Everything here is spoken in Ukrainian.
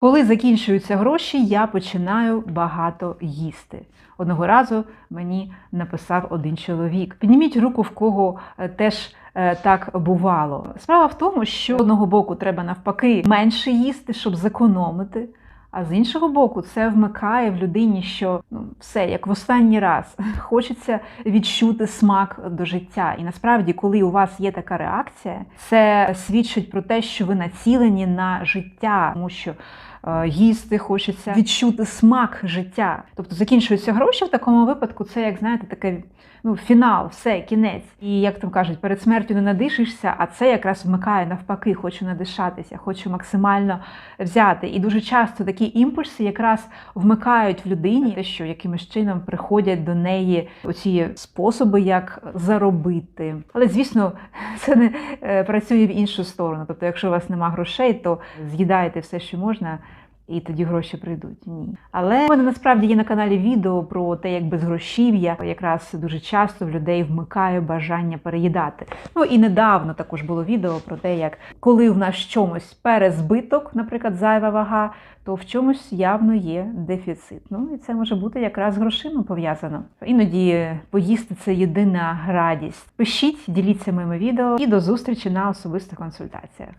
Коли закінчуються гроші, я починаю багато їсти. Одного разу мені написав один чоловік: підніміть руку, в кого е, теж е, так бувало. Справа в тому, що одного боку треба навпаки менше їсти, щоб зекономити. А з іншого боку, це вмикає в людині, що ну все як в останній раз хочеться відчути смак до життя. І насправді, коли у вас є така реакція, це свідчить про те, що ви націлені на життя, тому що їсти хочеться відчути смак життя. Тобто закінчуються гроші в такому випадку. Це як знаєте, таке ну фінал, все, кінець. І як там кажуть, перед смертю не надишишся, а це якраз вмикає навпаки, хочу надишатися, хочу максимально взяти. І дуже часто такі імпульси якраз вмикають в людині те, що якимось чином приходять до неї оці способи, як заробити. Але звісно, це не е, працює в іншу сторону. Тобто, якщо у вас нема грошей, то з'їдаєте все, що можна. І тоді гроші прийдуть. Ні. Але в мене насправді є на каналі відео про те, як безгрошів'я якраз дуже часто в людей вмикає бажання переїдати. Ну і недавно також було відео про те, як коли в нас чомусь перезбиток, наприклад, зайва вага, то в чомусь явно є дефіцит. Ну і це може бути якраз грошима пов'язано. Іноді поїсти це єдина радість. Пишіть, діліться моїми відео і до зустрічі на особистих консультаціях.